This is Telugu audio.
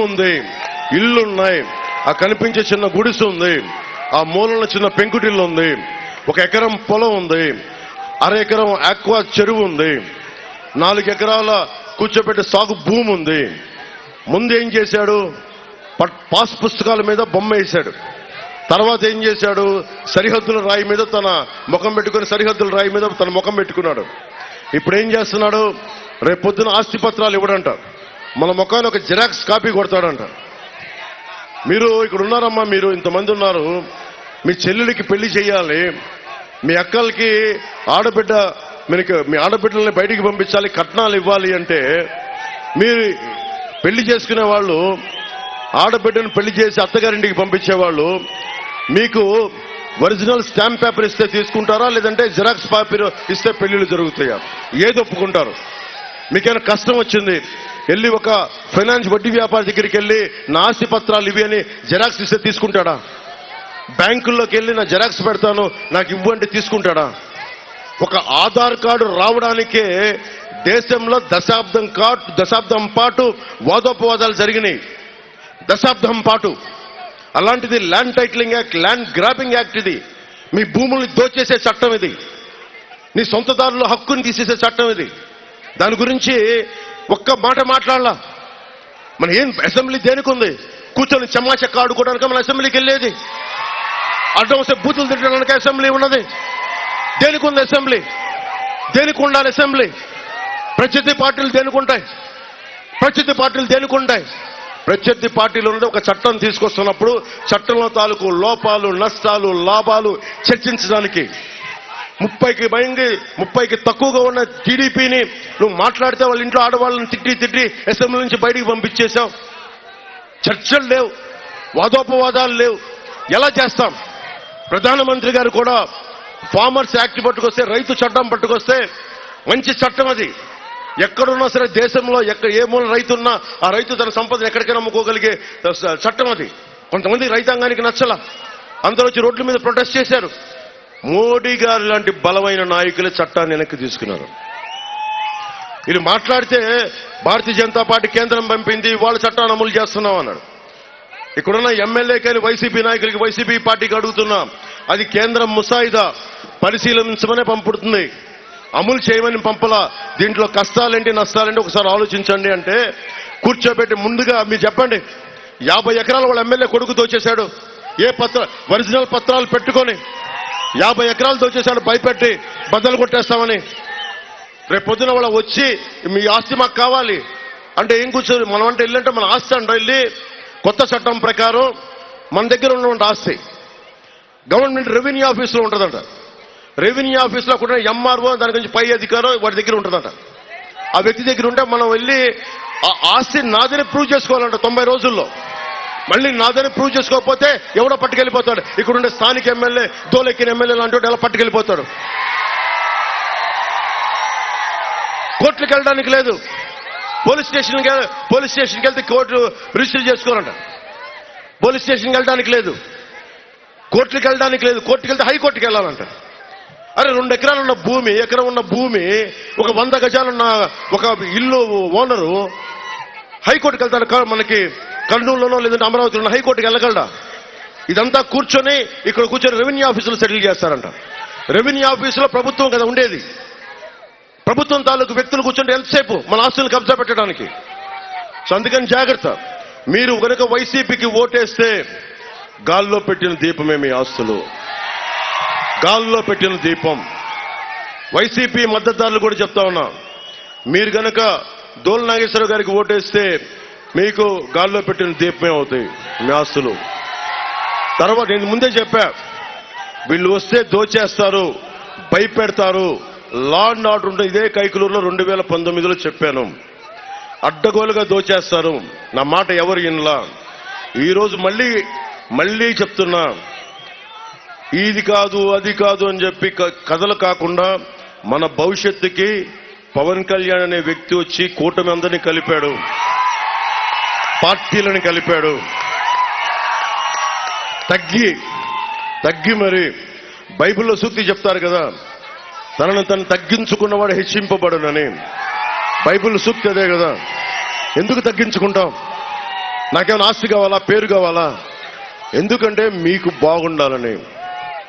ఉంది. ఇల్లున్నాయి. ఆ కనిపించే చిన్న గుడిసె ఉంది. ఆ మూలన చిన్న పెంకుటిల్లు ఉంది. ఒక ఎకరం పొలం ఉంది. అర ఎకరం ఆక్వా చెరువు ఉంది. నాలుగు ఎకరాల కూర్చోబెట్టే సాగు భూమి ఉంది. ముందు ఏం చేశాడు? పాస్ పుస్తకాల మీద బొమ్మ వేశాడు. తర్వాత ఏం చేశాడు? సరిహద్దుల రాయి మీద తన ముఖం పెట్టుకుని సరిహద్దుల రాయి మీద తన ముఖం పెట్టుకున్నాడు. ఇప్పుడు ఏం చేస్తున్నాడు? రేపు పొద్దున ఆస్తి పత్రాలు ఇవ్వడంట. మన ముఖాన్ని ఒక జిరాక్స్ కాపీ కొడతాడంట. మీరు ఇక్కడ ఉన్నారమ్మా మీరు ఇంతమంది ఉన్నారు. మీ చెల్లెలికి పెళ్ళి చేయాలి. మీ అక్కలకి ఆడబిడ్డ మీకు మీ ఆడబిడ్డల్ని బయటికి పంపించాలి కట్నాలు ఇవ్వాలి అంటే మీరు పెళ్ళి చేసుకునే వాళ్ళు ఆడబిడ్డను పెళ్ళి చేసి అత్తగారింటికి పంపించేవాళ్ళు మీకు ఒరిజినల్ స్టాంప్ పేపర్ ఇస్తే తీసుకుంటారా? లేదంటే జిరాక్స్ పేపర్ ఇస్తే పెళ్ళిళ్ళు జరుగుతాయా? ఏది ఒప్పుకుంటారు? మీకేమైనా కష్టం వచ్చింది? వెళ్ళి ఒక ఫైనాన్స్ వడ్డీ వ్యాపారి దగ్గరికి వెళ్ళి నా ఆస్తి పత్రాలు ఇవి అని జెరాక్స్ ఇస్తే తీసుకుంటాడా? బ్యాంకుల్లోకి వెళ్ళి నా జెరాక్స్ పెడతాను నాకు ఇవ్వండి తీసుకుంటాడా? ఒక ఆధార్ కార్డు రావడానికే దేశంలో దశాబ్దం కాటు దశాబ్దం పాటు వాదోపవాదాలు జరిగినాయి. దశాబ్దం పాటు. అలాంటిది land titling act land grabbing act ఇది. మీ భూముల్ని దోచేసే చట్టం ఇది. నీ సొంతదారుల హక్కుని తీసేసే చట్టం ఇది. దాని గురించి ఒక్క మాట మాట్లాడలా. మన ఏం అసెంబ్లీ దేనికి ఉంది కూర్చొని చెమ్మా చెక్క ఆడుకోవడానికి మన అసెంబ్లీకి వెళ్ళేది. అడ్డం వస్తే బూతులు తిట్టడానికి అసెంబ్లీ ఉన్నది. దేనికి ఉంది అసెంబ్లీ? దేనికి ఉండాలి అసెంబ్లీ? ప్రత్యర్థి పార్టీలు దేనికి ఉంటాయి? ప్రత్యర్థి పార్టీలు దేనికి ఉంటాయి? ప్రత్యర్థి పార్టీలు ఉన్నది ఒక చట్టం తీసుకొస్తున్నప్పుడు చట్టంలో తాలూకు లోపాలు నష్టాలు లాభాలు చర్చించడానికి. ముప్పైకి భయంగి ముప్పైకి తక్కువగా ఉన్న టీడీపీని నువ్వు మాట్లాడితే వాళ్ళ ఇంట్లో ఆడవాళ్ళని తిట్టి తిట్టి అసెంబ్లీ నుంచి బయటికి పంపించేశావు. చర్చలు లేవు వాదోపవాదాలు లేవు. ఎలా చేస్తాం? ప్రధానమంత్రి గారు కూడా ఫార్మర్స్ యాక్ట్ పట్టుకొస్తే రైతు చట్టం పట్టుకొస్తే మంచి చట్టం అది. ఎక్కడున్నా సరే దేశంలో ఎక్కడ ఏ మూల రైతు ఉన్నా ఆ రైతు తన సంపదను ఎక్కడికైనా అమ్ముకోగలిగే చట్టం అది. కొంతమంది రైతాంగానికి నచ్చల. అందరూ వచ్చి రోడ్ల మీద ప్రొటెస్ట్ చేశారు. మోడీ గారు లాంటి బలమైన నాయకులు చట్టాన్ని వెనక్కి తీసుకున్నారు. ఇది మాట్లాడితే భారతీయ జనతా పార్టీ కేంద్రం పంపింది వాళ్ళ చట్టాన్ని అమలు చేస్తున్నాం అన్నాడు. ఇక్కడున్న ఎమ్మెల్యే కానీ వైసీపీ నాయకులకి వైసీపీ పార్టీకి అడుగుతున్నాం. అది కేంద్రం ముసాయిదా పరిశీలించమనే పంపుడుతుంది అమలు చేయమని పంపలా. దీంట్లో కష్టాలేంటి నష్టాలేంటి ఒకసారి ఆలోచించండి అంటే కూర్చోబెట్టి ముందుగా మీరు చెప్పండి. యాభై ఎకరాలు వాళ్ళ ఎమ్మెల్యే కొడుకు దోచేశాడు ఏ పత్ర ఒరిజినల్ పత్రాలు పెట్టుకొని యాభై ఎకరాలు దోచేశాడు భయపెట్టి బద్దలు కొట్టేస్తామని. రేపు పొద్దున వాళ్ళ వచ్చి మీ ఆస్తి మాకు కావాలి. అంటే ఏం కూర్చోరు? మనం అంటే వెళ్ళంటే మన ఆస్తి అంట వెళ్ళి కొత్త చట్టం ప్రకారం మన దగ్గర ఉన్నటువంటి ఆస్తి. గవర్నమెంట్ రెవెన్యూ ఆఫీస్లో ఉంటుందంట. రెవెన్యూ ఆఫీస్లో కూడా ఎంఆర్ఓ దాని గురించి పై అధికారం వాడి దగ్గర ఉంటుందంట. ఆ వ్యక్తి దగ్గర ఉంటే మనం వెళ్ళి ఆ ఆస్తి నాదని ప్రూవ్ చేసుకోవాలంట తొంభై రోజుల్లో. మళ్ళీ నాదని ప్రూవ్ చేసుకోకపోతే ఎవడో పట్టుకెళ్ళిపోతాడు. ఇక్కడుండే స్థానిక ఎమ్మెల్యే దోలెక్కిన ఎమ్మెల్యే లాంటి ఎలా పట్టుకెళ్ళిపోతాడు? కోర్టులకు వెళ్ళడానికి లేదు. పోలీస్ స్టేషన్కి పోలీస్ స్టేషన్కి వెళ్తే కోర్టు రిజిస్టర్ చేసుకోరంట పోలీస్ స్టేషన్కి వెళ్ళడానికి లేదు. కోర్టులకు వెళ్ళడానికి లేదు. కోర్టుకి వెళ్తే హైకోర్టుకి వెళ్ళాలంట. అరే రెండు ఎకరాలు ఉన్న భూమి ఎకరం ఉన్న భూమి ఒక వంద గజాలున్న ఒక ఇల్లు ఓనరు హైకోర్టుకి వెళ్తాడు. మనకి కర్నూలులోనో లేదంటే అమరావతిలోనో హైకోర్టుకి వెళ్ళగలడా? ఇదంతా కూర్చొని ఇక్కడ కూర్చొని రెవెన్యూ ఆఫీసులు సెటిల్ చేస్తారంట. రెవెన్యూ ఆఫీసులో ప్రభుత్వం కదా ఉండేది. ప్రభుత్వం తాలూకు వ్యక్తులు కూర్చుంటే ఎంతసేపు మన ఆస్తులు కబ్జా పెట్టడానికి? సో అందుకని జాగ్రత్త. మీరు కనుక వైసీపీకి ఓటేస్తే గాల్లో పెట్టిన దీపమే మీ ఆస్తులు. గాల్లో పెట్టిన దీపం. వైసీపీ మద్దతుదారులు కూడా చెప్తా ఉన్నా. మీరు కనుక దోల్ నాగేశ్వర గారికి ఓటేస్తే మీకు గాల్లో పెట్టిన దీపమే అవుతాయి మీ ఆస్తులు తర్వాత నేను ముందే చెప్పా వీళ్ళు వస్తే దోచేస్తారు భయపెడతారు. లా అండ్ ఆర్డర్ ఉంటుంది ఇదే కైకులూరులో రెండు వేల పంతొమ్మిదిలో చెప్పాను. అడ్డగోలుగా దోచేస్తారు. నా మాట ఎవరు ఇన్లా ఈరోజు మళ్ళీ మళ్ళీ చెప్తున్నా. ఇది కాదు అది కాదు అని చెప్పి క- కథలు కాకుండా మన భవిష్యత్తుకి పవన్ కళ్యాణ్ అనే వ్యక్తి వచ్చి కూటమి అందరినీ కలిపాడు. పార్టీలను కలిపాడు. తగ్గి తగ్గి మరి బైబిల్లో సూక్తి చెప్తారు కదా తనను తను తగ్గించుకున్నవాడు హెచ్చింపబడునని. బైబిల్ సూక్తి అదే కదా ఎందుకు తగ్గించుకుంటాం? నాకేమైనా ఆస్తి కావాలా పేరు కావాలా? ఎందుకంటే మీకు బాగుండాలని.